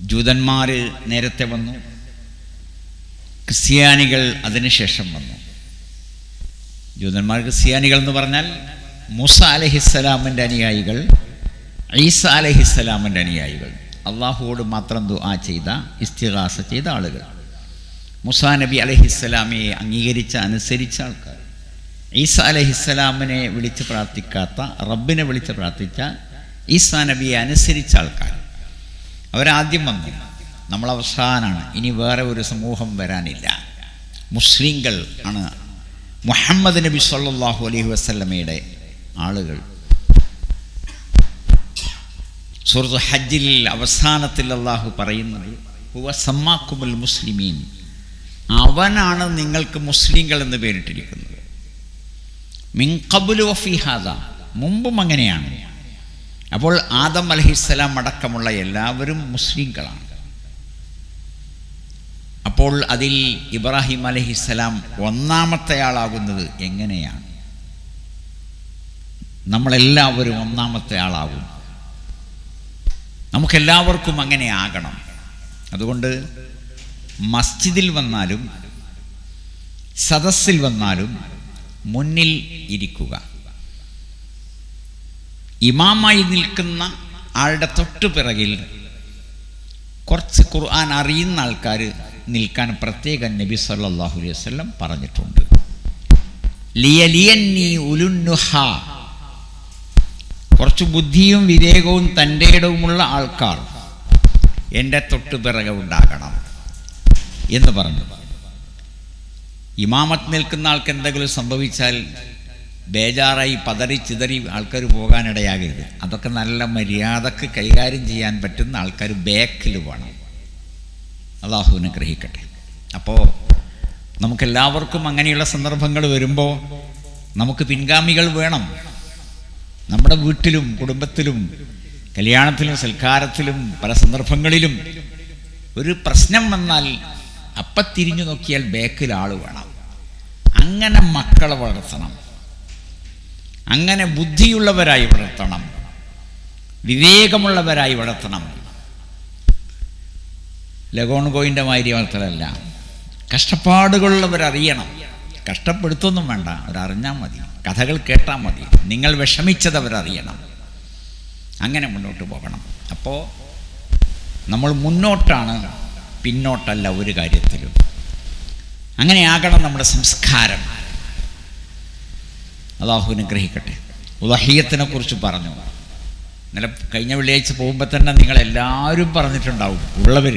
ജൂതന്മാർ നേരത്തെ വന്നു. ക്രിസ്ത്യാനികൾ അതിനുശേഷം വന്നു. ജൂതന്മാർ ക്രിസ്ത്യാനികൾ എന്ന് പറഞ്ഞാൽ മൂസ അലഹിസ്സലാമിന്റെ അനുയായികൾ ഈസ അലഹിസ്സലാമിന്റെ അനുയായികൾ. അള്ളാഹുവോട് മാത്രം ദുആ ചെയ്ത ഇസ്തിഹാസ ചെയ്ത ആളുകൾ. മുസാ നബി അലഹിസ്സലാമിയെ അംഗീകരിച്ച അനുസരിച്ച ആൾക്കാർ. ഈസ അലഹിസ്സലാമിനെ വിളിച്ച് പ്രാർത്ഥിക്കാത്ത റബ്ബിനെ വിളിച്ച് പ്രാർത്ഥിച്ച ഈസാ നബിയെ അനുസരിച്ച ആൾക്കാർ. അവരാദ്യം വന്നു. നമ്മൾ അവസാനമാണ് ഇനി വേറെ ഒരു സമൂഹം വരാനില്ല. മുസ്ലിങ്ങൾ ആണ് മുഹമ്മദ് നബി സല്ലാഹു അലൈഹി വസ്ലമയുടെ ആളുകൾ. സുഹൃത്ത് ഹജ്ജിൽ അവസാനത്തിൽ അള്ളാഹു പറയുന്നത് ഹുവ സമ്മാക്കുമുൽ മുസ്ലിമീൻ. അവനാണ് നിങ്ങൾക്ക് മുസ്ലിങ്ങൾ എന്ന് പേരിട്ടിരിക്കുന്നത്. മിങ്കബുൽ വഫിഹാദ മുമ്പും അങ്ങനെയാണ്. അപ്പോൾ ആദം അലഹിസ്സലാം അടക്കമുള്ള എല്ലാവരും മുസ്ലിങ്ങളാണ് അപ്പോൾ അതിൽ ഇബ്രാഹിം അലഹിസ്സലാം ഒന്നാമത്തെ ആളാകുന്നത് എങ്ങനെയാണ്? നമ്മളെല്ലാവരും ഒന്നാമത്തെ ആളാകും നമുക്കെല്ലാവർക്കും അങ്ങനെ ആകണം. അതുകൊണ്ട് മസ്ജിദിൽ വന്നാലും സദസ്സിൽ വന്നാലും മുന്നിൽ ഇരിക്കുക. ഇമാമായി നിൽക്കുന്ന ആളുടെ തൊട്ടു പിറകിൽ കുറച്ച് ഖുർആൻ അറിയുന്ന ആൾക്കാർ നിൽക്കാൻ പ്രത്യേകം നബി സല്ലാഹു അലൈഹി പറഞ്ഞിട്ടുണ്ട്. കുറച്ച് ബുദ്ധിയും വിവേകവും തന്റെ ഇടവുമുള്ള ആൾക്കാർ എന്റെ തൊട്ടു പിറകെ ഉണ്ടാകണം എന്ന് പറഞ്ഞു. ഇമാമത്ത് നിൽക്കുന്ന ആൾക്ക് എന്തെങ്കിലും സംഭവിച്ചാൽ ബേജാറായി പതറി ചിതറി ആൾക്കാർ പോകാനിടയാകരുത്. അതൊക്കെ നല്ല മര്യാദയ്ക്ക് കൈകാര്യം ചെയ്യാൻ പറ്റുന്ന ആൾക്കാർ ബാക്കിൽ വേണം അള്ളാഹുവിനെ ഗ്രഹിക്കട്ടെ അപ്പോൾ നമുക്കെല്ലാവർക്കും അങ്ങനെയുള്ള സന്ദർഭങ്ങൾ വരുമ്പോൾ നമുക്ക് പിൻഗാമികൾ വേണം. നമ്മുടെ വീട്ടിലും കുടുംബത്തിലും കല്യാണത്തിലും സൽക്കാരത്തിലും പല സന്ദർഭങ്ങളിലും ഒരു പ്രശ്നം വന്നാൽ അപ്പം തിരിഞ്ഞു നോക്കിയാൽ ബാക്കിൽ ആൾ വേണം. അങ്ങനെ മക്കളെ വളർത്തണം. അങ്ങനെ ബുദ്ധിയുള്ളവരായി വളർത്തണം. വിവേകമുള്ളവരായി വളർത്തണം. ലഗോൺ ഗോയിന്റെ മാതിരി വളർത്തലല്ല കഷ്ടപ്പാടുകളുള്ളവരറിയണം. കഷ്ടപ്പെടുത്തൊന്നും വേണ്ട. അവരറിഞ്ഞാൽ മതി. കഥകൾ കേട്ടാൽ മതി. നിങ്ങൾ വിഷമിച്ചത് അവരറിയണം. അങ്ങനെ മുന്നോട്ട് പോകണം. അപ്പോൾ നമ്മൾ മുന്നോട്ടാണ് പിന്നോട്ടല്ല ഒരു കാര്യത്തിലും. അങ്ങനെയാകണം നമ്മുടെ സംസ്കാരം. അള്ളാഹുവിനെ ഗ്രഹിക്കട്ടെ ഉദഹീയത്തിനെ കുറിച്ച് പറഞ്ഞു. ഇന്നലെ കഴിഞ്ഞ വെള്ളിയാഴ്ച പോകുമ്പോൾ തന്നെ നിങ്ങളെല്ലാവരും പറഞ്ഞിട്ടുണ്ടാവും. ഉള്ളവർ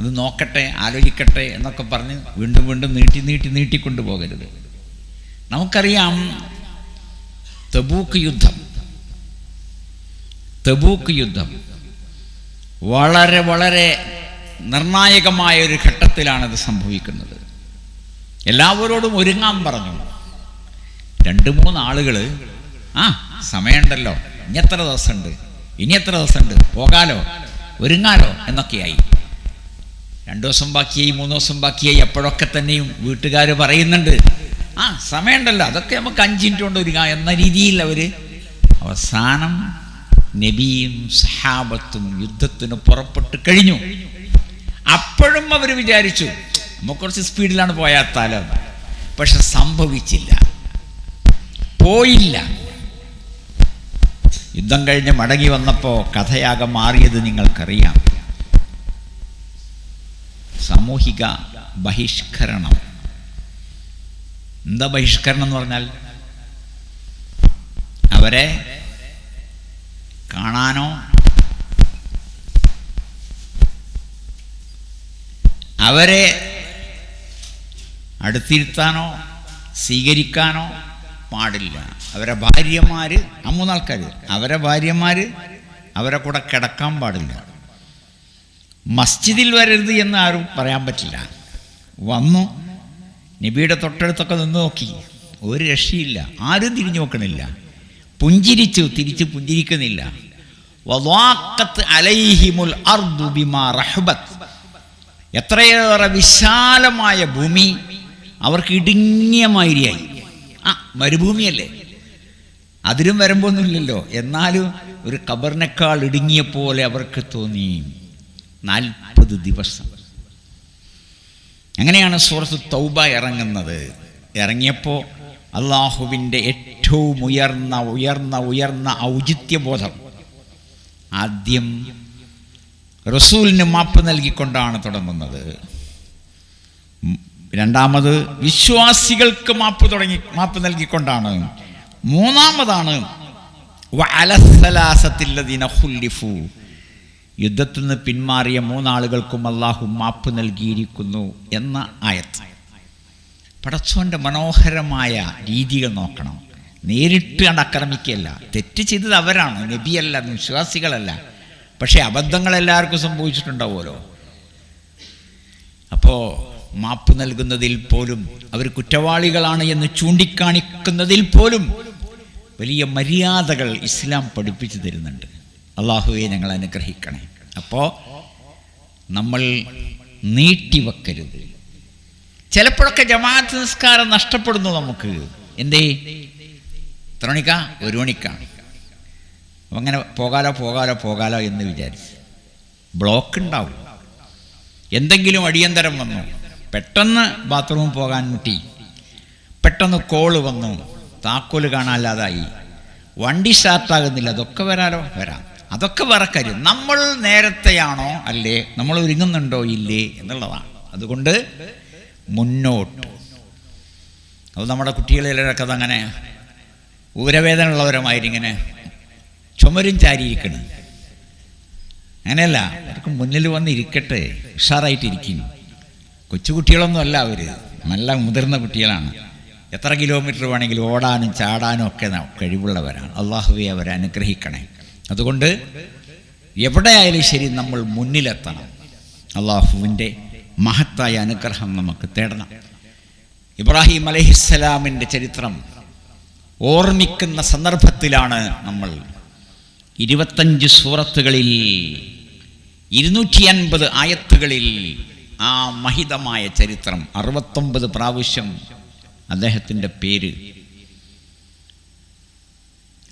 അത് നോക്കട്ടെ ആലോചിക്കട്ടെ എന്നൊക്കെ പറഞ്ഞ് വീണ്ടും വീണ്ടും നീട്ടി നീട്ടി നീട്ടിക്കൊണ്ടു പോകരുത് നമുക്കറിയാം തബൂക്ക് യുദ്ധം. തബൂക്ക് യുദ്ധം വളരെ വളരെ നിർണായകമായ ഒരു ഘട്ടത്തിലാണത് സംഭവിക്കുന്നത്. എല്ലാവരോടും ഒരുങ്ങാൻ പറഞ്ഞു. രണ്ട് മൂന്ന് ആളുകൾ ആ സമയമുണ്ടല്ലോ. ഇനി എത്ര ദിവസമുണ്ട്? ഇനി എത്ര ദിവസമുണ്ട്? പോകാലോ? ഒരുങ്ങാലോ? എന്നൊക്കെയായി. രണ്ടു ദിവസം ബാക്കിയായി മൂന്ന് ദിവസം ബാക്കിയായി. എപ്പോഴൊക്കെ തന്നെയും വീട്ടുകാർ പറയുന്നുണ്ട്. ആ സമയമുണ്ടല്ലോ. അതൊക്കെ നമുക്ക് അഞ്ച് മിനിറ്റ് കൊണ്ട് ഒരുങ്ങാം എന്ന രീതിയിൽ അവർ അവസാനം നബിയും സഹാബത്തും യുദ്ധത്തിന് പുറപ്പെട്ട് കഴിഞ്ഞു. അപ്പോഴും അവർ വിചാരിച്ചു നമുക്ക് കുറച്ച് സ്പീഡിലാണ് പോയാത്താലോ? പക്ഷെ സംഭവിച്ചില്ല. പോയില്ല. യുദ്ധം കഴിഞ്ഞ് മടങ്ങി വന്നപ്പോൾ കഥയാകെ മാറിയത് നിങ്ങൾക്കറിയാം. സാമൂഹിക ബഹിഷ്കരണം. എന്താ ബഹിഷ്കരണം എന്ന് പറഞ്ഞാൽ? അവരെ കാണാനോ അവരെ അടുത്തിരുത്താനോ സ്വീകരിക്കാനോ പാടില്ല. അവരെ ഭാര്യമാർ ആ മൂന്നാൾക്കാർ അവരെ ഭാര്യമാർ അവരെ കൂടെ കിടക്കാൻ പാടില്ല. മസ്ജിദിൽ വരരുത് എന്ന് ആരും പറയാൻ പറ്റില്ല. വന്നു നബിയുടെ തൊട്ടടുത്തൊക്കെ നിന്ന് നോക്കി. ഒരു രക്ഷയില്ല ആരും തിരിഞ്ഞു നോക്കണില്ല. പുഞ്ചിരിച്ചു തിരിച്ച് പുഞ്ചിരിക്കുന്നില്ല. അർദു ബിമാ എത്രയേറെ വിശാലമായ ഭൂമി അവർക്ക് ഇടുങ്ങിയ മാതിരിയായി. മരുഭൂമിയല്ലേ? അതിലും വരമ്പൊന്നുമില്ലല്ലോ. എന്നാലും ഒരു കബറിനേക്കാൾ ഇടുങ്ങിയ പോലെ അവർക്ക് തോന്നി. നാൽപ്പത് ദിവസം. അങ്ങനെയാണ് സൂറത്ത് തൗബ ഇറങ്ങുന്നത്. ഇറങ്ങിയപ്പോൾ അള്ളാഹുവിന്റെ ഏറ്റവും ഉയർന്ന ഉയർന്ന ഉയർന്ന ഔചിത്യബോധം. ആദ്യം റസൂലിന് മാപ്പ് നൽകിക്കൊണ്ടാണ് തുടങ്ങുന്നത്. രണ്ടാമത് വിശ്വാസികൾക്ക് മാപ്പ് തുടങ്ങി മാപ്പ് നൽകിക്കൊണ്ടാണ്. മൂന്നാമതാണ്. യുദ്ധത്തിൽ നിന്ന് പിന്മാറിയ മൂന്നാളുകൾക്കും അള്ളാഹു മാപ്പ് നൽകിയിരിക്കുന്നു എന്ന ആയത്ത്. പടച്ചോന്റെ മനോഹരമായ രീതികൾ നോക്കണം. നേരിട്ട് കണ്ട് ആക്രമിക്കുകയല്ല തെറ്റ് ചെയ്തത് അവരാണ് നബിയല്ല വിശ്വാസികളല്ല. പക്ഷേ അബദ്ധങ്ങൾ എല്ലാവർക്കും സംഭവിച്ചിട്ടുണ്ടാവുമല്ലോ. അപ്പോൾ മാപ്പ് നൽകുന്നതിൽ പോലും അവർ കുറ്റവാളികളാണ് എന്ന് ചൂണ്ടിക്കാണിക്കുന്നതിൽ പോലും വലിയ മര്യാദകൾ ഇസ്ലാം പഠിപ്പിച്ചു തരുന്നുണ്ട്. അള്ളാഹുവെ ഞങ്ങൾ അനുഗ്രഹിക്കണേ. അപ്പോൾ നമ്മൾ നീട്ടിവെക്കരുത്. ചിലപ്പോഴൊക്കെ ജമാഅത്ത് നിസ്കാരം നഷ്ടപ്പെടുന്നു നമുക്ക്. എന്തേ? എത്ര മണിക്കാ. ഒരു മണിക്കാണ് അങ്ങനെ പോകാലോ പോകാലോ പോകാലോ എന്ന് വിചാരിച്ച്. ബ്ലോക്ക് ഉണ്ടാവും. എന്തെങ്കിലും അടിയന്തരം വന്നു. പെട്ടെന്ന് ബാത്റൂമിൽ പോകാൻ മുട്ടി. പെട്ടെന്ന് കോൾ വന്നു. താക്കോൽ കാണാല്ലാതായി വണ്ടി സ്റ്റാർട്ടാകുന്നില്ല. അതൊക്കെ വരാലോ? വരാം. അതൊക്കെ വേറെ കാര്യം. നമ്മൾ നേരത്തെയാണോ? അല്ലേ? നമ്മൾ ഒരുങ്ങുന്നുണ്ടോ? ഇല്ലേ? എന്നുള്ളതാണ്. അതുകൊണ്ട് മുന്നോട്ട്. അത് നമ്മുടെ കുട്ടികളിലൊക്കെ അതങ്ങനെ ഊരവേദന ഉള്ളവരുമായിരിങ്ങനെ ചുമരും ചാരിയിരിക്കണം. അങ്ങനെയല്ല. അവർക്ക് മുന്നിൽ വന്ന് ഇരിക്കട്ടെ. ഉഷാറായിട്ടിരിക്കും. കൊച്ചുകുട്ടികളൊന്നും അല്ല അവർ നല്ല മുതിർന്ന കുട്ടികളാണ്. എത്ര കിലോമീറ്റർ വേണമെങ്കിലും ഓടാനും ചാടാനും ഒക്കെ കഴിവുള്ളവരാണ്. അള്ളാഹുവെ അവരെ അനുഗ്രഹിക്കണേ. അതുകൊണ്ട് എവിടെയായാലും ശരി നമ്മൾ മുന്നിലെത്തണം. അള്ളാഹുവിന്റെ മഹത്തായ അനുഗ്രഹം നമുക്ക് തേടണം. ഇബ്രാഹിം അലഹിസ്സലാമിന്റെ ചരിത്രം ഓർമ്മിക്കുന്ന സന്ദർഭത്തിലാണ് നമ്മൾ ഇരുപത്തഞ്ച് സൂറത്തുകളിൽ ഇരുന്നൂറ്റി അൻപത് ആയത്തുകളിൽ ആ മഹിതമായ ചരിത്രം അറുപത്തൊമ്പത് പ്രാവശ്യം അദ്ദേഹത്തിന്റെ പേര്.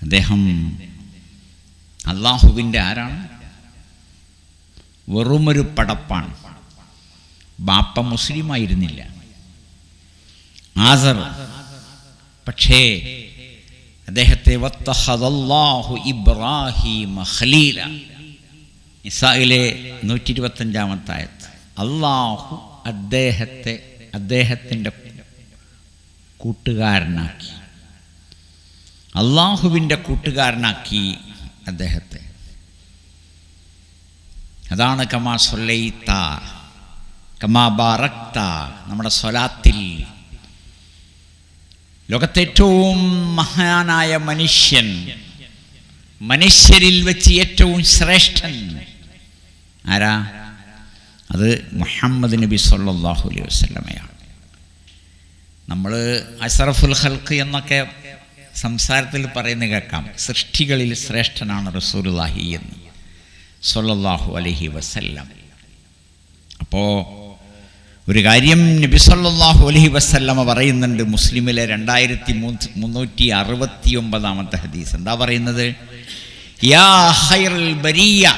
അദ്ദേഹം അള്ളാഹുവിന്റെ ആരാണ്? വെറുമൊരു പടപ്പാണ്. ബാപ്പ മുസ്ലിമായിരുന്നില്ല. ആസർ. പക്ഷേ അദ്ദേഹത്തെ ഇബ്രാഹിം ഖലീല. ഇസായിലെ നൂറ്റി ഇരുപത്തഞ്ചാമത്തായത്ത് അള്ളാഹു അദ്ദേഹത്തെ അദ്ദേഹത്തിന്റെ കൂട്ടുകാരനാക്കി. അള്ളാഹുവിന്റെ കൂട്ടുകാരനാക്കി അദ്ദേഹത്തെ. അതാണ് കമാ സൊല്ലയിത്ത കമാ ബാറക്ത നമ്മുടെ സ്വലാത്തിൽ. ലോകത്തെ ഏറ്റവും മഹാനായ മനുഷ്യൻ മനുഷ്യരിൽ വെച്ച് ഏറ്റവും ശ്രേഷ്ഠൻ ആരാ? അത് മുഹമ്മദ് നബി സല്ലാഹു അലൈഹി വസ്ലമയാണ് നമ്മൾ അഷറഫുൽ ഹൽക്ക് എന്നൊക്കെ സംസാരത്തിൽ പറയുന്ന കേൾക്കാം. സൃഷ്ടികളിൽ ശ്രേഷ്ഠനാണ് റസൂലുള്ളാഹി എന്ന്. സല്ലാഹു അലഹി വസല്ലം. അപ്പോൾ ഒരു കാര്യം നബി സല്ലാഹു അലഹി വസല്ലമ പറയുന്നുണ്ട്. മുസ്ലിമിലെ രണ്ടായിരത്തി മുന്നൂറ്റി അറുപത്തി ഒമ്പതാമത്തെ ഹദീസ്. എന്താ പറയുന്നത്? യാ ഹൈറൽ ബരിയ.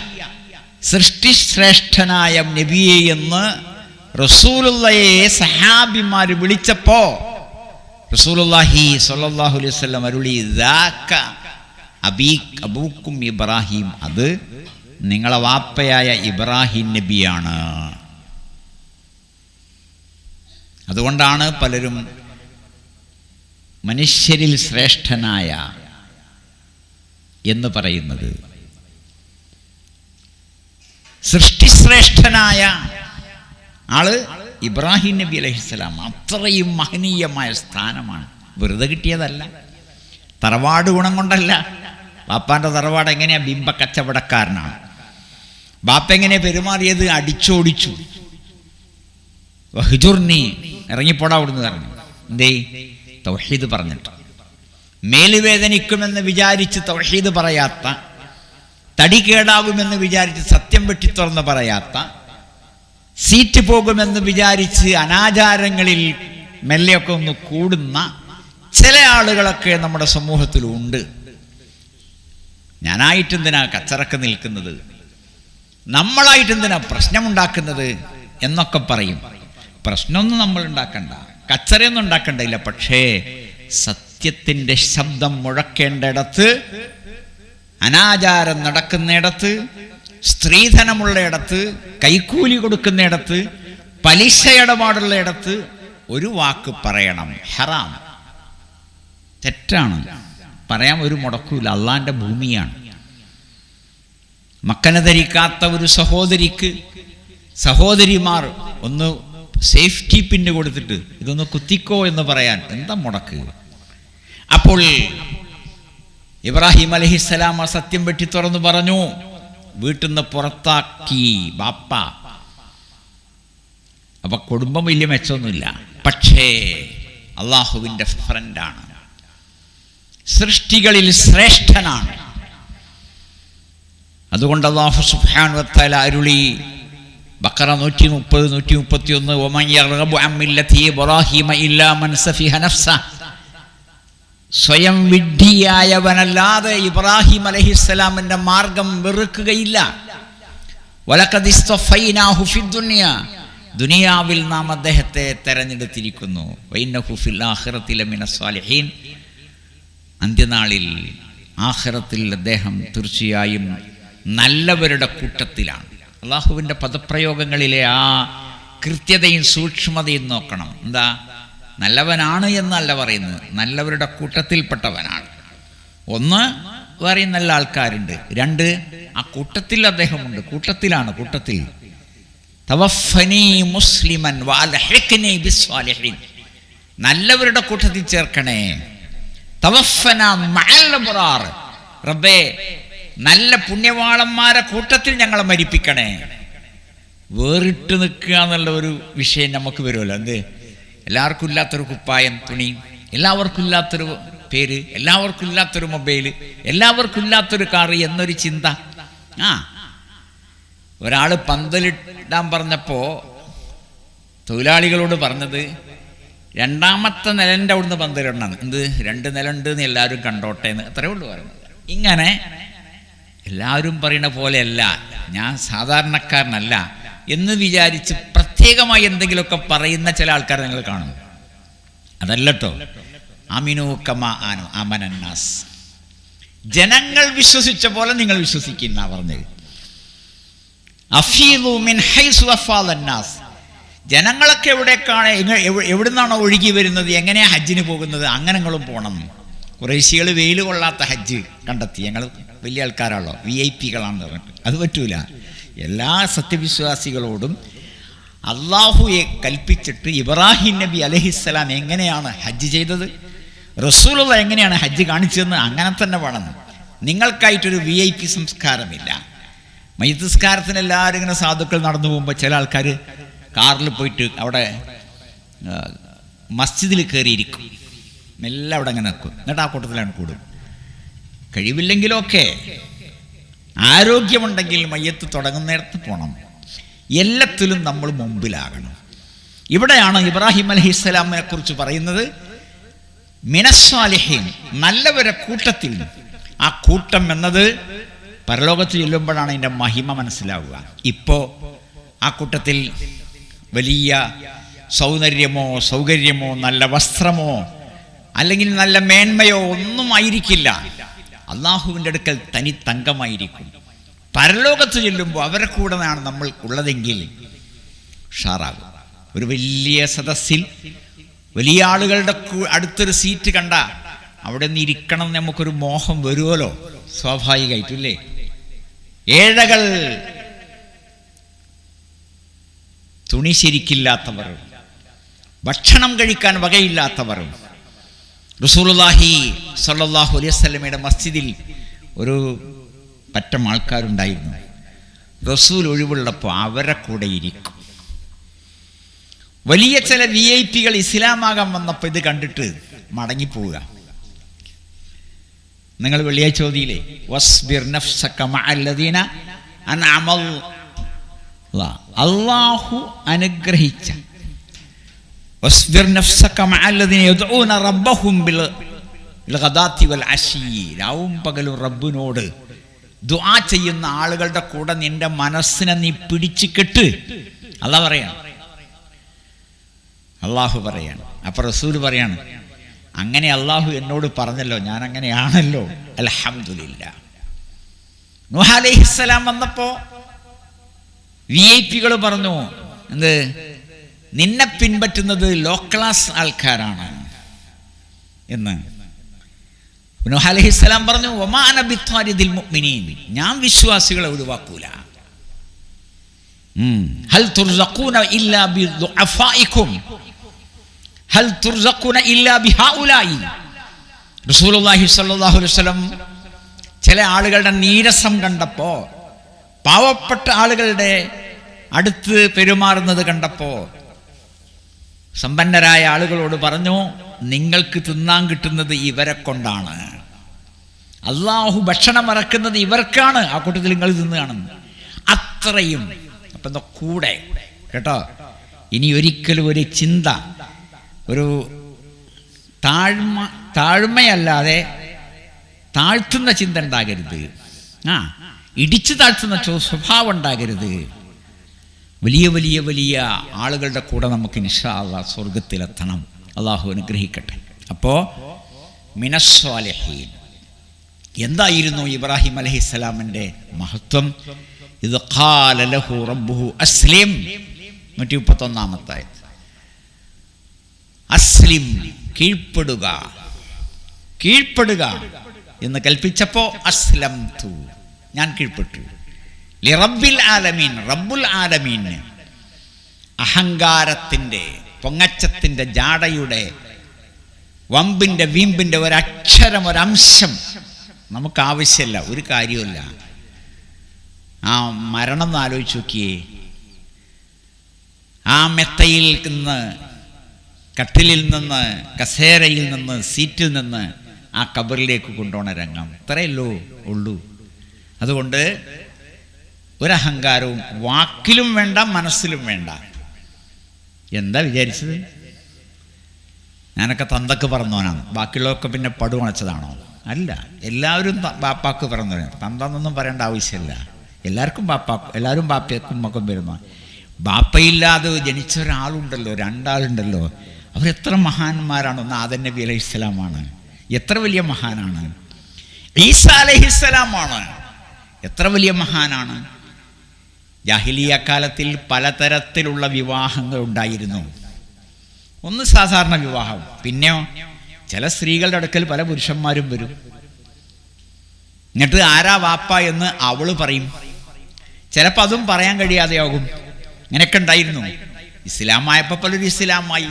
സൃഷ്ടിശ്രേഷ്ഠനായ നബിയെ എന്ന് റസൂലുള്ളയെ സഹാബിമാർ വിളിച്ചപ്പോ റസൂലുള്ളാഹി സ്വല്ലല്ലാഹു അലൈഹി വസല്ലം അരുളി ദാക അബീ അബൂക്കും ഇബ്രാഹിം. അത് നിങ്ങളെ വാപ്പയായ ഇബ്രാഹിം നബിയാണ്. അതുകൊണ്ടാണ് പലരും മനുഷ്യരിൽ ശ്രേഷ്ഠനായ എന്ന് പറയുന്നത്. സൃഷ്ടിശ്രേഷ്ഠനായ ആൾ ഇബ്രാഹിം നബി അലഹിസ്സലാം അത്രയും മഹനീയമായ സ്ഥാനമാണ്. വെറുതെ കിട്ടിയതല്ല. തറവാട് ഗുണം കൊണ്ടല്ല. ബാപ്പാന്റെ തറവാട് എങ്ങനെയാ ബിംബ കച്ചവടക്കാരനാണ്. ബാപ്പ എങ്ങനെ പെരുമാറിയത്? അടിച്ചോടിച്ചു. വഹ്ജുർനി ഇറങ്ങിപ്പോടാ അവിടുന്ന് പറഞ്ഞു. എന്തേ? തൗഹീദ് പറഞ്ഞിട്ട്. മേലുവേദനിക്കുമെന്ന് വിചാരിച്ച് തൗഹീദ് പറയാത്ത തടി കേടാകുമെന്ന് വിചാരിച്ച് സത്യം വെട്ടി തുറന്ന് പറയാത്ത സീറ്റ് പോകുമെന്ന് വിചാരിച്ച് അനാചാരങ്ങളിൽ മെല്ലെയൊക്കെ ഒന്ന് കൂടുന്ന ചില ആളുകളൊക്കെ നമ്മുടെ സമൂഹത്തിലുണ്ട്. ഞാനായിട്ടെന്തിനാ കച്ചറക്ക് നിൽക്കുന്നത്? നമ്മളായിട്ട് എന്തിനാ പ്രശ്നമുണ്ടാക്കുന്നത് എന്നൊക്കെ പറയും. പ്രശ്നമൊന്നും നമ്മൾ ഉണ്ടാക്കണ്ട കച്ചറയൊന്നും ഉണ്ടാക്കണ്ടില്ല പക്ഷേ സത്യത്തിന്റെ ശബ്ദം മുഴക്കേണ്ടിടത്ത് അനാചാരം നടക്കുന്നിടത്ത് സ്ത്രീധനമുള്ളയിടത്ത് കൈക്കൂലി കൊടുക്കുന്നിടത്ത് പലിശ ഇടപാടുള്ള ഇടത്ത് ഒരു വാക്ക് പറയണം. ഹറാം. തെറ്റാണ്. പറയാൻ ഒരു മുടക്കൂല അള്ളാന്റെ ഭൂമിയാണ്. മക്കനെ ധരിക്കാത്ത ഒരു സഹോദരിക്ക് സഹോദരിമാർ ഒന്ന് സേഫ്റ്റി പിന്ന് കൊടുത്തിട്ട് ഇതൊന്ന് കുത്തിക്കോ എന്ന് പറയാൻ എന്താ മുടക്ക്? അപ്പോൾ ഇബ്രാഹിം അലഹിസ്സലാം ആ സത്യം വെട്ടി തുറന്നു പറഞ്ഞു. വീട്ടിൽ നിന്ന് പുറത്താക്കി ബാപ്പ. അപ്പൊ കുടുംബം വലിയ മെച്ചമൊന്നുമില്ല. പക്ഷേ അള്ളാഹുവിന്റെ ഫ്രണ്ടാണ് സൃഷ്ടികളിൽ ശ്രേഷ്ഠനാണ്. അതുകൊണ്ട് അള്ളാഹു സുഹാൻ വത്താല അരുളി. ബക്കറ നൂറ്റി മുപ്പത് നൂറ്റി മുപ്പത്തി ഒന്ന് സ്വയം വിഡ്ഢിയായവനല്ലാതെ ഇബ്രാഹിം അലഹിസ്സലാമിന്റെ മാർഗം വെറുക്കുകയില്ല. വലക്കദിസ്തഫൈനാഹു ഫിദ്ദുനിയ ദുനിയാവിൽ നാം അദ്ദേഹത്തെ തെരഞ്ഞെടുത്തിരിക്കുന്നു. അന്ത്യനാളിൽ ആഹ്റത്തിൽ അദ്ദേഹം തീർച്ചയായും നല്ലവരുടെ കൂട്ടത്തിലാണ്. അള്ളാഹുവിന്റെ പദപ്രയോഗങ്ങളിലെ ആ കൃത്യതയും സൂക്ഷ്മതയും നോക്കണം. എന്താ? നല്ലവനാണ് എന്നല്ല പറയുന്നത്. നല്ലവരുടെ കൂട്ടത്തിൽപ്പെട്ടവനാണ്. ഒന്ന് വേറെയും നല്ല ആൾക്കാരുണ്ട്. രണ്ട് ആ കൂട്ടത്തിൽ അദ്ദേഹമുണ്ട്. കൂട്ടത്തിലാണ് കൂട്ടത്തിൽ. മുസ്ലിമൻ നല്ലവരുടെ കൂട്ടത്തിൽ ചേർക്കണേ. റബ്ബേ നല്ല പുണ്യവാളന്മാരെ കൂട്ടത്തിൽ ഞങ്ങളെ മരിപ്പിക്കണേ. വേറിട്ട് നിൽക്കുക എന്നുള്ള ഒരു വിഷയം നമുക്ക് വരുമല്ലോ. എന്ത്? എല്ലാവർക്കും ഇല്ലാത്തൊരു കുപ്പായം തുണി എല്ലാവർക്കും ഇല്ലാത്തൊരു പേര് എല്ലാവർക്കും ഇല്ലാത്തൊരു മൊബൈൽ എല്ലാവർക്കും ഇല്ലാത്തൊരു കാറ് എന്നൊരു ചിന്ത. ആ ഒരാൾ പന്തലിടാൻ പറഞ്ഞപ്പോൾ തൊഴിലാളികളോട് പറഞ്ഞത് രണ്ടാമത്തെ നിലന്റെ അവിടുന്ന് പന്തലിടണം. എന്ത്? രണ്ട് നിലണ്ട് എന്ന് എല്ലാവരും കണ്ടോട്ടെ എന്ന്. അത്രേ ഉള്ളൂ പറയുന്നത് ഇങ്ങനെ എല്ലാവരും പറയുന്ന പോലെയല്ല ഞാൻ സാധാരണക്കാരനല്ല എന്ന് വിചാരിച്ച് പ്രത്യേകമായി എന്തെങ്കിലുമൊക്കെ പറയുന്ന ചില ആൾക്കാർ നിങ്ങൾ കാണും. അതല്ലട്ടോ. അമിനു കമ അമനന്നാസ്. ജനങ്ങൾ വിശ്വസിച്ച പോലെ നിങ്ങൾ വിശ്വസിക്കുന്ന പറഞ്ഞത്. ജനങ്ങളൊക്കെ എവിടേക്കാണ് എവിടുന്നാണോ ഒഴുകി വരുന്നത് എങ്ങനെയാ ഹജ്ജിന് പോകുന്നത് അങ്ങനെ നിങ്ങളും പോകണം കുറേശ്ശികൾ വെയിൽ കൊള്ളാത്ത ഹജ്ജ് കണ്ടെത്തി. ഞങ്ങൾ വലിയ ആൾക്കാരാണല്ലോ. വി ഐ പികളാണെന്ന് പറഞ്ഞിട്ട്. അത് പറ്റൂല. എല്ലാ സത്യവിശ്വാസികളോടും അള്ളാഹുയെ കൽപ്പിച്ചിട്ട് ഇബ്രാഹിം നബി അലഹിസ്സലാം എങ്ങനെയാണ് ഹജ്ജ് ചെയ്തത്? റസൂലുള്ള എങ്ങനെയാണ് ഹജ്ജ് കാണിച്ചതെന്ന് അങ്ങനെ തന്നെ വേണം. നിങ്ങൾക്കായിട്ടൊരു വി ഐ പി സംസ്കാരമില്ല. മയ്യസ്കാരത്തിന് എല്ലാവരും ഇങ്ങനെ സാധുക്കൾ നടന്നു പോകുമ്പോൾ ചില ആൾക്കാർ കാറിൽ പോയിട്ട് അവിടെ മസ്ജിദിൽ കയറിയിരിക്കും. മെല്ലെ അവിടെ അങ്ങനെ നിൽക്കും. എന്നിട്ട് ആ കൂട്ടത്തിലാണ് കൂടും കഴിവില്ലെങ്കിലൊക്കെ ആരോഗ്യമുണ്ടെങ്കിൽ മയ്യത്ത് തുടങ്ങുന്നിടത്ത് പോകണം എല്ലാത്തിലും നമ്മൾ മുമ്പിലാകണം. ഇവിടെയാണ് ഇബ്രാഹിം അലഹി ഇസ്ലാമിനെ കുറിച്ച് പറയുന്നത് മിനസ്വാലിഹീൻ നല്ലവരെ കൂട്ടത്തിൽ. ആ കൂട്ടം എന്നത് പരലോകത്ത് ചെല്ലുമ്പോഴാണ് അതിന്റെ മഹിമ മനസ്സിലാവുക. ഇപ്പോൾ ആ കൂട്ടത്തിൽ വലിയ സൗന്ദര്യമോ സൗകര്യമോ നല്ല വസ്ത്രമോ അല്ലെങ്കിൽ നല്ല മേന്മയോ ഒന്നും ആയിരിക്കില്ല. അള്ളാഹുവിന്റെ അടുക്കൽ തനി തങ്കമായിരിക്കും പരലോകത്ത് ചെല്ലുമ്പോൾ അവരെ കൂടെയാണ് നമ്മൾ ഉള്ളതെങ്കിൽ ഷാറാകും ഒരു വലിയ സദസ്സിൽ വലിയ ആളുകളുടെ അടുത്തൊരു സീറ്റ് കണ്ട അവിടെ നിന്ന് ഇരിക്കണം നമുക്കൊരു മോഹം വരുമല്ലോ? സ്വാഭാവികമായിട്ടില്ലേ? ഏഴകൾ തുണി ശരിക്കില്ലാത്തവർ ഭക്ഷണം കഴിക്കാൻ വകയില്ലാത്തവർ. റസൂലുള്ളാഹി സല്ലാഹു അലൈഹി വസല്ലമയുടെ മസ്ജിദിൽ ഒരു പറ്റം ആൾക്കാരുണ്ടായിരുന്നു. റസൂൽ ഒഴിവുള്ളപ്പോൾ അവരെ കൂടെ ഇരിക്കും. വലിയ ചില വി ഐ പികൾ ഇസ്ലാമാകാൻ വന്നപ്പോൾ ഇത് കണ്ടിട്ട് മടങ്ങിപ്പോവുക. നിങ്ങൾ വെള്ളിയാഴ്ച അല്ലാ- അള്ളാഹു അനുഗ്രഹിച്ച. രാവും പകലും റബ്ബിനോട് ദുആ ചെയ്യുന്ന ആളുകളുടെ കൂടെ നിന്റെ മനസ്സിനെ നീ പിടിച്ചു കെട്ട്. അല്ല പറയാണ്. അള്ളാഹു പറയാണ്. അപ്പൊ റസൂൽ പറയാണ് അങ്ങനെ അള്ളാഹു എന്നോട് പറഞ്ഞല്ലോ ഞാൻ അങ്ങനെയാണല്ലോ അലഹമില്ല നൂഹ അലൈഹിസ്സലാം വന്നപ്പോ വി ഐ പികൾ പറഞ്ഞു എന്ത്? നിന്നെ പിൻപറ്റുന്നത് ലോ ക്ലാസ് ആൾക്കാരാണ്. എന്ന്. നൂഹ അലഹിസ്സലാം പറഞ്ഞു ഒമാന ബിത്വാരിദിൽ മുഅ്മിനീൻ. ഞാൻ വിശ്വാസികളെ ഒഴിവാക്കൂല. ഹൽ തുർസഖൂന ഇല്ലാ ഹൽ തുർസഖൂന ഇല്ലാ റസൂലുള്ളാഹി അലൈഹി വസല്ലം ചില ആളുകളുടെ നീരസം കണ്ടപ്പോ പാവപ്പെട്ട ആളുകളുടെ അടുത്ത് പെരുമാറുന്നത് കണ്ടപ്പോ സമ്പന്നരായ ആളുകളോട് പറഞ്ഞു നിങ്ങൾക്ക് തിന്നാൻ കിട്ടുന്നത് ഇവരെ കൊണ്ടാണ്. അള്ളാഹു ഭക്ഷണം ഇറക്കുന്നത് ഇവർക്കാണ്. ആ കൂട്ടത്തിൽ നിങ്ങൾ തിന്ന് കാണുന്നു അത്രയും. അപ്പം എന്താ കൂടെ? കേട്ടോ? ഇനി ഒരിക്കലും ഒരു ചിന്ത ഒരു താഴ്മ താഴ്മയല്ലാതെ താഴ്ത്തുന്ന ചിന്ത ഉണ്ടാകരുത്. ആ ഇടിച്ചു താഴ്ത്തുന്ന സ്വഭാവം ഉണ്ടാകരുത്. വലിയ വലിയ വലിയ ആളുകളുടെ കൂടെ നമുക്ക് നിഷാള്ള സ്വർഗത്തിലെത്തണം അള്ളാഹു അനുഗ്രഹിക്കട്ടെ. അപ്പോൾ മിനസ്വാലഹീൻ എന്തായിരുന്നു ഇബ്രാഹിം അലഹിസ്സലാമിന്റെ മഹത്വം? ഇത് ഖാലലഹു റബ്ബുഹു അസ്ലിം. നൂറ്റി മുപ്പത്തൊന്നാമത്തെ അസ്ലിം കീഴ്പ്പെടുക. കീഴ്പ്പെടുക എന്ന് കൽപ്പിച്ചപ്പോൾ അസ്ലം തു ഞാൻ കീഴ്പ്പെട്ടു. ലി റബ്ബിൽ ആലമീൻ റബ്ബുൽ ആലമീന് അഹങ്കാരത്തിന്റെ പൊങ്ങച്ചത്തിന്റെ ജാടയുടെ വമ്പിന്റെ വീമ്പിന്റെ ഒരക്ഷരം ഒരംശം നമുക്ക് ആവശ്യമില്ല ഒരു കാര്യമില്ല ആ മരണം എന്ന് ആലോചിച്ച് നോക്കിയേ. ആ മെത്തയിൽ നിന്ന് കട്ടിലിൽ നിന്ന് കസേരയിൽ നിന്ന് സീറ്റിൽ നിന്ന് ആ കബറിലേക്ക് കൊണ്ടുപോണ രംഗം. ഇത്രയല്ലോ ഉള്ളൂ. അതുകൊണ്ട് ഒരഹങ്കാരവും വാക്കിലും വേണ്ട മനസ്സിലും വേണ്ട. എന്താ വിചാരിച്ചത്? ഞാനൊക്കെ തന്തക്ക് പറഞ്ഞവനാണ്. ബാക്കിയുള്ളതൊക്കെ പിന്നെ പടുവണച്ചതാണോ അല്ല എല്ലാവരും ബാപ്പാക്ക് പറഞ്ഞവരാണ് തന്തെന്നൊന്നും പറയേണ്ട ആവശ്യമില്ല. എല്ലാവർക്കും ബാപ്പാ എല്ലാവരും ബാപ്പയ്ക്കും മക്കം വരുന്ന ബാപ്പയില്ലാതെ ജനിച്ച ഒരാളുണ്ടല്ലോ രണ്ടാളുണ്ടല്ലോ. അവരെത്ര മഹാന്മാരാണ്? ഒന്ന് ആദൻ നബി അലൈഹി സ്വലാമാണ്. എത്ര വലിയ മഹാനാണ്? ഈസ അലഹിസ്സലാമാണ് എത്ര വലിയ മഹാനാണ്? ജാഹിലിയ കാലത്തിൽ പലതരത്തിലുള്ള വിവാഹങ്ങൾ ഉണ്ടായിരുന്നു. ഒന്ന് സാധാരണ വിവാഹം. പിന്നെയോ ചില സ്ത്രീകളുടെ അടുക്കൽ പല പുരുഷന്മാരും വരും. എന്നിട്ട് ആരാ വാപ്പ എന്ന് അവൾ പറയും. ചിലപ്പോൾ അതും പറയാൻ കഴിയാതെയാകും. ഇങ്ങനെയൊക്കെ ഉണ്ടായിരുന്നു. ഇസ്ലാമായപ്പോൾ പലരും ഇസ്ലാമായി.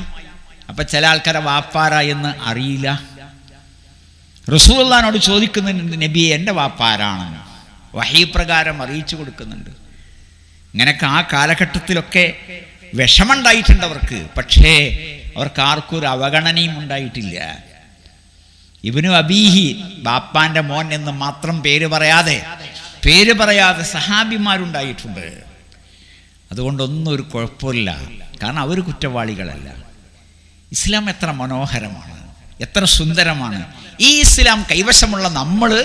അപ്പൊ ചില ആൾക്കാരെ വാപ്പാര എന്ന് അറിയില്ല. റസൂള്ളാനോട് ചോദിക്കുന്നുണ്ട് നബിയെ എന്റെ വാപ്പാരാണ് വഹീ പ്രകാരം അറിയിച്ചു കൊടുക്കുന്നുണ്ട്. ഇങ്ങനെയൊക്കെ ആ കാലഘട്ടത്തിലൊക്കെ വിഷമുണ്ടായിട്ടുണ്ട് അവർക്ക്. പക്ഷേ അവർക്ക് ആർക്കൊരു അവഗണനയും ഉണ്ടായിട്ടില്ല. ഇവനു അബീഹി ബാപ്പാന്റെ മോൻ എന്ന് മാത്രം പേര് പറയാതെ പേര് പറയാതെ സഹാബിമാരുണ്ടായിട്ടുണ്ട്. അതുകൊണ്ടൊന്നും ഒരു കുഴപ്പമില്ല. കാരണം അവർ കുറ്റവാളികളല്ല. ഇസ്ലാം എത്ര മനോഹരമാണ്. എത്ര സുന്ദരമാണ്. ഈ ഇസ്ലാം കൈവശമുള്ള നമ്മൾ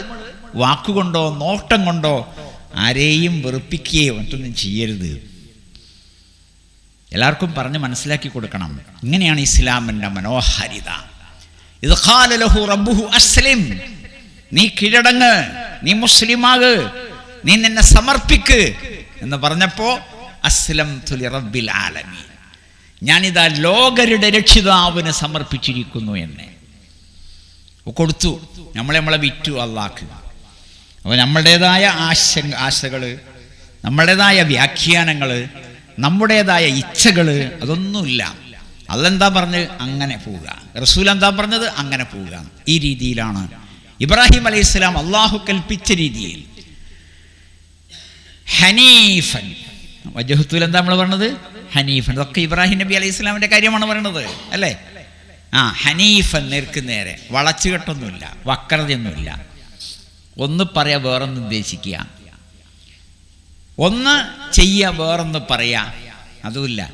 വാക്കുകൊണ്ടോ നോട്ടം കൊണ്ടോ ആരെയും വെറുപ്പിക്കുകയോ മറ്റൊന്നും ചെയ്യരുത്. എല്ലാവർക്കും പറഞ്ഞ് മനസ്സിലാക്കി കൊടുക്കണം. ഇങ്ങനെയാണ് ഇസ്ലാമിന്റെ മനോഹാരിത. ഇത് റബ്ബുഹു അസ്ലിം. നീ കീഴടങ്ങ് നീ മുസ്ലിമാക് നീ നിന്നെ സമർപ്പിക്ക് എന്ന് പറഞ്ഞപ്പോ അസ്ലം തുലി റബ്ബിൽ ആലമി ഞാനിതാ ലോകരുടെ രക്ഷിതാവിന് സമർപ്പിച്ചിരിക്കുന്നു എന്നെ. കൊടുത്തു. നമ്മളെ നമ്മളെ വിറ്റു അള്ളാക്ക് അപ്പോൾ നമ്മളുടേതായ ആശ ആശകൾ നമ്മളുടേതായ വ്യാഖ്യാനങ്ങൾ നമ്മുടേതായ ഇച്ഛകൾ അതൊന്നുമില്ല. അതെന്താ പറഞ്ഞ്? അങ്ങനെ പോവുക. റസൂൽ എന്താ പറഞ്ഞത്? അങ്ങനെ പോവുക. ഈ രീതിയിലാണ്. ഇബ്രാഹിം അലൈഹി സ്വലാം അള്ളാഹു കൽപ്പിച്ച രീതിയിൽ. ഹനീഫൻ. വജഹത്തുൽ എന്താ നമ്മൾ പറഞ്ഞത്? ഹനീഫൻ. ഇതൊക്കെ ഇബ്രാഹിം നബി അലൈഹി സ്വലാമിന്റെ കാര്യമാണ് പറയുന്നത് അല്ലേ? ആ ഹനീഫൻ നേർക്ക് നേരെ. വളച്ചുകെട്ടൊന്നുമില്ല. വക്രതയൊന്നുമില്ല. ഒന്ന് പറയാ വേറൊന്ന് ഉദ്ദേശിക്കുക. ഒന്ന് ചെയ്യുക വേറൊന്ന് പറയാ. അതുമില്ല.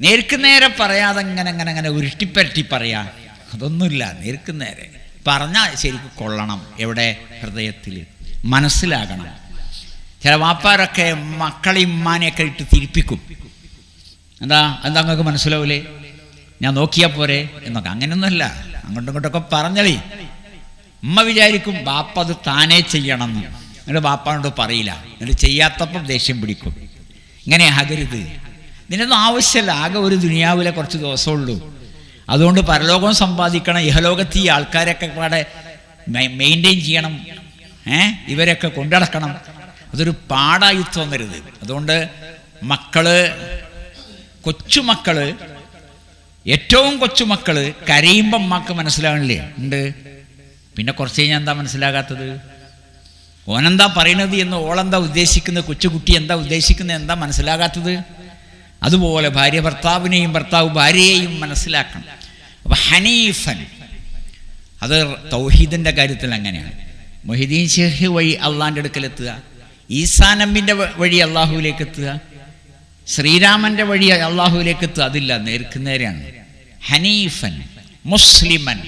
നേർക്ക് നേരെ പറയാതെ അങ്ങനെ അങ്ങനെ അങ്ങനെ ഉരുട്ടിപ്പരട്ടി പറയാ. അതൊന്നുമില്ല നേർക്ക് നേരെ പറഞ്ഞാൽ ശരിക്കും കൊള്ളണം എവിടെ? ഹൃദയത്തിൽ മനസ്സിലാകണം. ചില വാപ്പാരൊക്കെ മക്കളെ ഉമ്മാനെയൊക്കെ ഇട്ട് തിരിപ്പിക്കും. എന്താ? എന്താ നിങ്ങൾക്ക് മനസ്സിലാവൂലേ? ഞാൻ നോക്കിയാൽ പോരെ? എന്നൊക്കെ. അങ്ങനെയൊന്നുമല്ല. അങ്ങോട്ടും ഇങ്ങോട്ടൊക്കെ പറഞ്ഞളി ഉമ്മ വിചാരിക്കും ബാപ്പ അത് താനേ ചെയ്യണം എന്ന് എന്നിട്ട് ബാപ്പാനോട് പറയില്ല. എന്നിട്ട് ചെയ്യാത്തപ്പം ദേഷ്യം പിടിക്കും. ഇങ്ങനെ ആകരുത് ഇതിനൊന്നും ആവശ്യമല്ല. ആകെ ഒരു ദുനിയാവിലെ കുറച്ച് ദിവസമുള്ളൂ അതുകൊണ്ട് പരലോകം സമ്പാദിക്കണം. ഇഹലോകത്ത് ഈ ആൾക്കാരൊക്കെ പാടെ മെയിന്റെയിൻ ചെയ്യണം. ഏ? ഇവരൊക്കെ കൊണ്ടടക്കണം. അതൊരു പാടായി തോന്നരുത്. അതുകൊണ്ട് മക്കൾ കൊച്ചുമക്കൾ ഏറ്റവും കൊച്ചുമക്കൾ കരയുമ്പം അമ്മയ്ക്ക് മനസ്സിലാവണില്ലേ? ഉണ്ട്. പിന്നെ കുറച്ച് കഴിഞ്ഞാൽ എന്താ മനസ്സിലാകാത്തത്? ഓനെന്താ പറയണത് എന്ന് ഓളെന്താ ഉദ്ദേശിക്കുന്നത് കൊച്ചുകുട്ടി എന്താ ഉദ്ദേശിക്കുന്നത് എന്താ മനസ്സിലാകാത്തത്? അതുപോലെ ഭാര്യ ഭർത്താവിനെയും ഭർത്താവ് ഭാര്യയെയും മനസ്സിലാക്കണം. അപ്പൊ ഹനീഫൻ അത് തൗഹീദിന്റെ കാര്യത്തിൽ അങ്ങനെയാണ്. മൊഹിദ്ദീൻ ഷെഹ് വഴി അള്ളാന്റെ അടുക്കലെത്തുക ഈസാ നബിന്റെ വഴി അള്ളാഹുവിലേക്ക് എത്തുക. ശ്രീരാമന്റെ വഴി അള്ളാഹുവിലേക്ക് എത്തുക. അതില്ല നേർക്ക് നേരെയാണ് ഹനീഫൻ മുസ്ലിമൻ.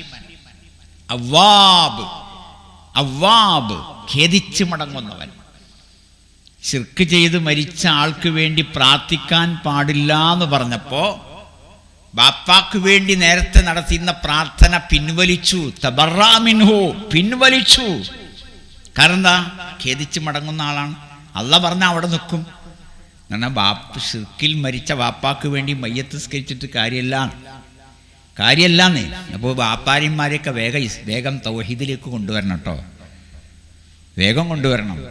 അവ്വാബ്. അവ്വാബ് ഖേദിച്ച് മടങ്ങുന്നവൻ. ശിർക്ക് ചെയ്ത് മരിച്ച ആൾക്ക് വേണ്ടി പ്രാർത്ഥിക്കാൻ പാടില്ല എന്ന് പറഞ്ഞപ്പോൾ ബാപ്പാക്ക് വേണ്ടി നേരത്തെ നടത്തിയിരുന്ന പ്രാർത്ഥന പിൻവലിച്ചു. തബറാമിൻഹു പിൻവലിച്ചു. കാരണം എന്താ? ഖേദിച്ച് മടങ്ങുന്ന ആളാണ്. അല്ല പറഞ്ഞ അവിടെ നിൽക്കും. കാരണം ബാപ്പ് ഷിർക്കിൽ മരിച്ച ബാപ്പാക്ക് വേണ്ടി മയ്യത്ത് സ്കരിച്ചിട്ട് കാര്യമല്ല. കാര്യമല്ലാന്നേ അപ്പോൾ വാപ്പാരിന്മാരെയൊക്കെ വേഗം വേഗം തൗഹീദിലേക്ക് കൊണ്ടുവരണം കേട്ടോ. വേഗം കൊണ്ടുവരണം.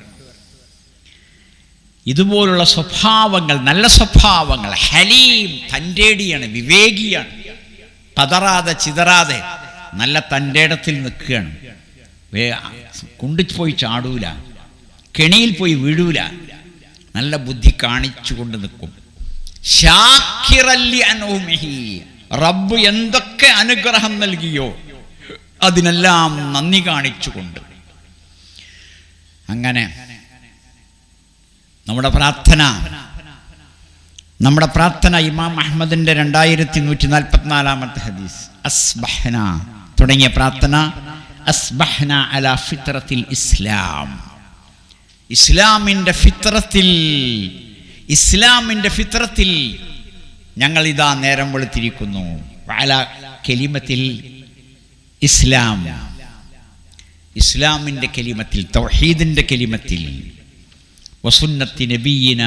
ഇതുപോലുള്ള സ്വഭാവങ്ങൾ നല്ല സ്വഭാവങ്ങൾ ഹലീം തന്റെടിയാണ് വിവേകിയാണ്. പതറാതെ ചിതറാതെ നല്ല തന്റെ ഇടത്തിൽ നിൽക്കുകയാണ്. വേ കുണ്ടിച്ച് പോയി ചാടൂല. കെണിയിൽ പോയി വീഴൂല. നല്ല ബുദ്ധി കാണിച്ചുകൊണ്ട് നിൽക്കും. റബ്ബ് എന്തൊക്കെ അനുഗ്രഹം നൽകിയോ അതിനെല്ലാം നന്ദി കാണിച്ചുകൊണ്ട്. അങ്ങനെ നമ്മുടെ പ്രാർത്ഥന നമ്മുടെ പ്രാർത്ഥന ഇമാം അഹമ്മദിന്റെ രണ്ടായിരത്തി നൂറ്റി നാൽപ്പത്തിനാലാമത്തെ ഹദീസ്. അസ്ബഹന തുടങ്ങിയ പ്രാർത്ഥന അസ്ബഹന അല ഫിത്രത്തിൽ ഇസ്ലാം. ഇസ്ലാമിന്റെ ഫിത്രത്തിൽ ഇസ്ലാമിന്റെ ഫിത്രത്തിൽ ഞങ്ങൾ ഇതാ നേരം വെളുത്തിരിക്കുന്നു. വാല കെലിമത്തിൽ ഇസ്ലാം. ഇസ്ലാമിന്റെ കെലിമത്തിൽ തൗഹീദിന്റെ കെലിമത്തിൽ വസുന്നത്തി നബീന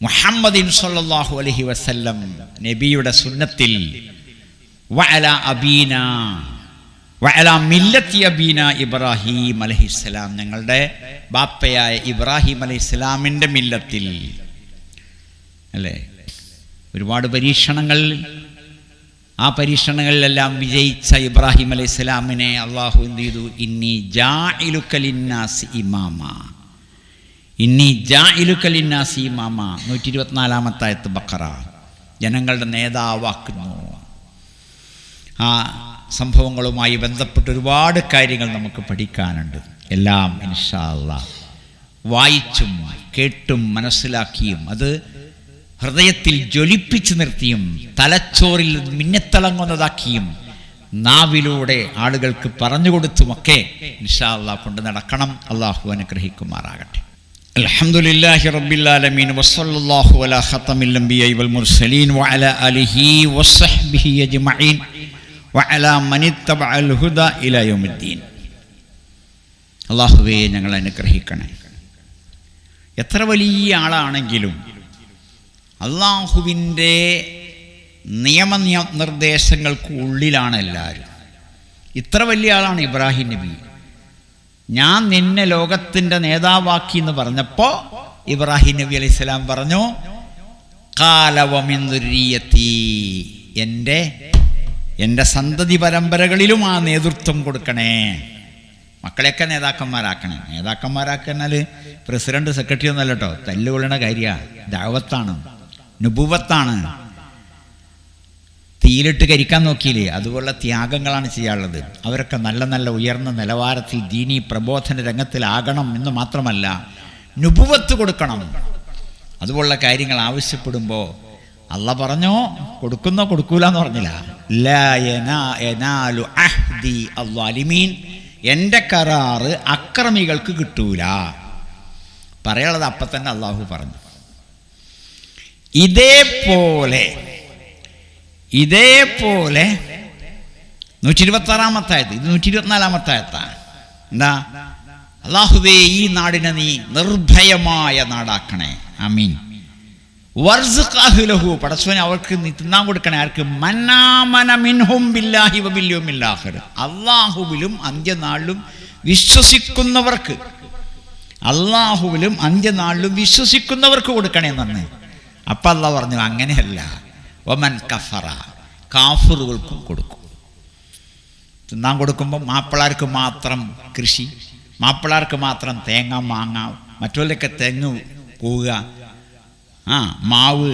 മുഹമ്മദിൻ സല്ലല്ലാഹു അലഹി വസല്ലം നബിയുടെ സുന്നത്തിൽ വഅല അബീന വഅല മില്ലത്തി അബീന ഇബ്രാഹിം അലഹിസ്സലാം. ഞങ്ങളുടെ ബാപ്പയായ ഇബ്രാഹിം അലഹിസ്സലാമിന്റെ മില്ലത്തിൽ അല്ലേ? ഒരുപാട് പരീക്ഷണങ്ങൾ. ആ പരീക്ഷണങ്ങളിലെല്ലാം വിജയിച്ച ഇബ്രാഹിം അലൈഹി സ്വലാമിനെ അള്ളാഹു എന്ത് ചെയ്തു? ഇന്നി ജാ ഇലുക്കലിന്നാസ് ഇമാമ. ഇന്നി ജാ ഇലുക്കലിന്നാസ് ഇമാമ. നൂറ്റി ഇരുപത്തിനാലാമത്തായത്ത് ബക്കറ. ജനങ്ങളുടെ നേതാവാക്കുന്നു. ആ സംഭവങ്ങളുമായി ബന്ധപ്പെട്ട് ഒരുപാട് കാര്യങ്ങൾ നമുക്ക് പഠിക്കാനുണ്ട്. എല്ലാം ഇൻഷാ അള്ളാഹ് വായിച്ചും കേട്ടും മനസ്സിലാക്കിയും. അത് ഹൃദയത്തിൽ ജ്വലിപ്പിച്ചു നിർത്തിയും തലച്ചോറിൽ മിന്നത്തിളങ്ങുന്നതാക്കിയും നാവിലൂടെ ആളുകൾക്ക് പറഞ്ഞു കൊടുത്തുമൊക്കെ ഇൻഷാ അള്ളാഹ് കൊണ്ട് നടക്കണം. അള്ളാഹു അനുഗ്രഹിക്കുമാറാകട്ടെ. അൽഹംദുലില്ലാഹി റബ്ബിൽ ആലമീൻ. വസല്ലല്ലാഹു അലാ ഖത്തമിൽ അംബിയാ വൽ മുർസലീൻ. ഞങ്ങൾ അനുഗ്രഹിക്കണേ എത്ര വലിയ ആളാണെങ്കിലും അള്ളാഹുവിന്റെ നിയമ നിയ- നിർദ്ദേശങ്ങൾക്ക് ഉള്ളിലാണ് എല്ലാവരും ഇത്ര വലിയ ആളാണ് ഇബ്രാഹിം നബി. ഞാൻ നിന്നെ ലോകത്തിന്റെ നേതാവാക്കി എന്ന് പറഞ്ഞപ്പോൾ ഇബ്രാഹിം നബി അലൈഹി സ്വലാം പറഞ്ഞു കാലവമെന്നുരീയത്തി എന്റെ എന്റെ സന്തതി പരമ്പരകളിലും ആ നേതൃത്വം കൊടുക്കണേ. മക്കളെയൊക്കെ നേതാക്കന്മാരാക്കണേ. നേതാക്കന്മാരാക്കനാൽ പ്രസിഡന്റ് സെക്രട്ടറി ഒന്നല്ല തല്ലുകൊള്ളണ കാര്യമാണ് ദാവത്താണ്. നുപുവത്താണ് തീയിലിട്ട് കരിക്കാൻ നോക്കിയില്ലേ? അതുപോലുള്ള ത്യാഗങ്ങളാണ് ചെയ്യാനുള്ളത്. അവരൊക്കെ നല്ല നല്ല ഉയർന്ന നിലവാരത്തിൽ ദീനി പ്രബോധന രംഗത്തിലാകണം എന്ന് മാത്രമല്ല നുപുവത്ത് കൊടുക്കണം. അതുപോലുള്ള കാര്യങ്ങൾ ആവശ്യപ്പെടുമ്പോൾ അള്ള പറഞ്ഞോ കൊടുക്കുന്നോ കൊടുക്കൂല എന്ന് പറഞ്ഞില്ല എന്റെ കരാറ് അക്രമികൾക്ക് കിട്ടൂല. പറയാനുള്ളത് അപ്പം തന്നെ അള്ളാഹു പറഞ്ഞു. ഇതേപോലെ ഇതേപോലെ നൂറ്റി ഇരുപത്തി ആറാമത്തായത് ഇത് നൂറ്റി ഇരുപത്തിനാലാമത്തായത്താ എന്താ? അള്ളാഹുവേ ഈ നാടിനെ നീ നിർഭയമായ നാടാക്കണേ. അമീൻ വർസുഖാഹുലഹു പടസ്വന് അവർക്ക് നീ തിന്നാൻ കൊടുക്കണേ. ആർക്ക്? ബില്ലാഹി അള്ളാഹുവിലും അന്ത്യനാളിലും വിശ്വസിക്കുന്നവർക്ക് അള്ളാഹുവിലും അന്ത്യനാളിലും വിശ്വസിക്കുന്നവർക്ക് കൊടുക്കണേ നന്ന് അപ്പം അല്ല പറഞ്ഞു അങ്ങനെയല്ല. ഒമൻ കഫറ കാഫറുകൾക്കും കൊടുക്കും. തിന്നാൻ കൊടുക്കുമ്പോൾ മാപ്പിളാർക്ക് മാത്രം കൃഷി മാപ്പിളാർക്ക് മാത്രം തേങ്ങ മാങ്ങ മറ്റുള്ളവരൊക്കെ തെങ്ങ് പോവുക ആ മാവ്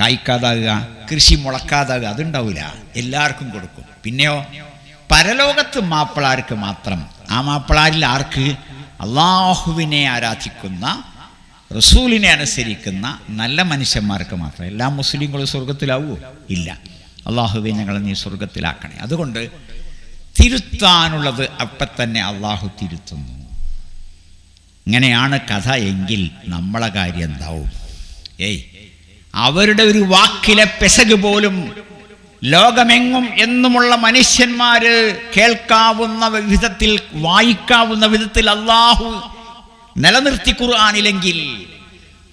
കായ്ക്കാതാകുക കൃഷി മുളക്കാതാകുക അതുണ്ടാവില്ല എല്ലാവർക്കും കൊടുക്കും. പിന്നെയോ പരലോകത്ത് മാപ്പിളാർക്ക് മാത്രം ആ മാപ്പിളാരിൽ ആർക്ക്? അള്ളാഹുവിനെ ആരാധിക്കുന്ന റസൂലിനെ അനുസരിക്കുന്ന നല്ല മനുഷ്യന്മാർക്ക് മാത്രം എല്ലാ മുസ്ലിങ്ങളും സ്വർഗത്തിലാവുമോ ഇല്ല. അള്ളാഹുവെ ഞങ്ങളെ നീ സ്വർഗത്തിലാക്കണേ അതുകൊണ്ട് തിരുത്താനുള്ളത് അപ്പം തന്നെ അള്ളാഹു തിരുത്തുന്നു. ഇങ്ങനെയാണ് കഥ എങ്കിൽ നമ്മളെ കാര്യം എന്താവും? ഏയ് അവരുടെ ഒരു വാക്കിലെ പെസക് പോലും ലോകമെങ്ങും എന്നുമുള്ള മനുഷ്യന്മാര് കേൾക്കാവുന്ന വിധത്തിൽ വായിക്കാവുന്ന വിധത്തിൽ അള്ളാഹു നിലനിർത്തി കുറാനില്ലെങ്കിൽ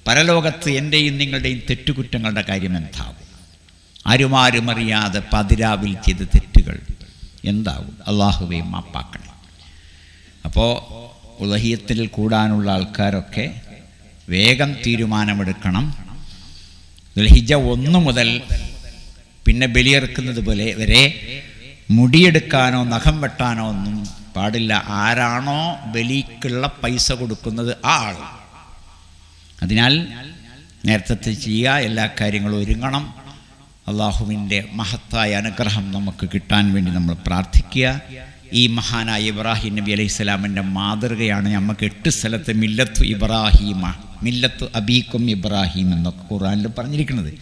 പരലോകത്ത് എന്റെയും നിങ്ങളുടെയും തെറ്റുകുറ്റങ്ങളുടെ കാര്യം എന്താകും ആരുമാരും അറിയാതെ പതിരാവിൽ ചെയ്ത തെറ്റുകൾ എന്താകും അള്ളാഹുവെ മാപ്പാക്കണേ. അപ്പോൾ ഉലഹിയത്തിൽ കൂടാനുള്ള ആൾക്കാരൊക്കെ വേഗം തീരുമാനമെടുക്കണം. ദുൽഹിജ ഒന്ന് മുതൽ പിന്നെ ബലിയെറുക്കുന്നത് പോലെ വരെ മുടിയെടുക്കാനോ നഖം വെട്ടാനോ ഒന്നും പാടില്ല. ആരാണോ ബലിക്കുള്ള പൈസ കൊടുക്കുന്നത് ആ ആൾ. അതിനാൽ നേരത്തെ ചെയ്യുക എല്ലാ കാര്യങ്ങളും ഒരുങ്ങണം. അള്ളാഹുവിന്റെ മഹത്തായ അനുഗ്രഹം നമുക്ക് കിട്ടാൻ വേണ്ടി നമ്മൾ പ്രാർത്ഥിക്കുക. ഈ മഹാനായ ഇബ്രാഹിം നബി അലൈഹി സ്വലാമിന്റെ മാതൃകയാണ് നമുക്ക് എട്ട് സ്ഥലത്ത് മില്ലത്തു ഇബ്രാഹീമ മില്ലത്തു അബീക്കും ഇബ്രാഹിം എന്നൊക്കെ ഖുറാനിൽ പറഞ്ഞിരിക്കുന്നത്.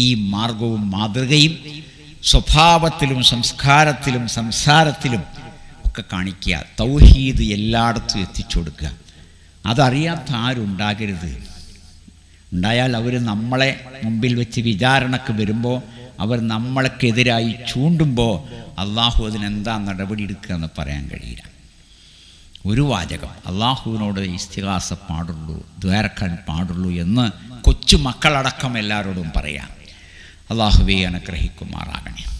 ഈ മാർഗവും മാതൃകയും സ്വഭാവത്തിലും സംസ്കാരത്തിലും സംസാരത്തിലും ഒക്കെ കാണിക്കുക. തൗഹീദ് എല്ലായിടത്തും എത്തിച്ചു കൊടുക്കുക അതറിയാത്ത ആരുണ്ടാകരുത് ഉണ്ടായാൽ അവർ നമ്മളെ മുമ്പിൽ വെച്ച് വിചാരണക്ക് വരുമ്പോൾ അവർ നമ്മൾക്കെതിരായി ചൂണ്ടുമ്പോൾ അള്ളാഹു അതിനെന്താ നടപടി എടുക്കുക എന്ന് പറയാൻ കഴിയില്ല. ഒരു വാചകം അള്ളാഹുവിനോട് ഇസ്തിഹാസ പാടുള്ളൂ ദ്വാരക്കാൻ പാടുള്ളൂ എന്ന് കൊച്ചു മക്കളടക്കം എല്ലാവരോടും പറയാം. അള്ളാഹുവെ അനുഗ്രഹിക്കുമാറാകണേ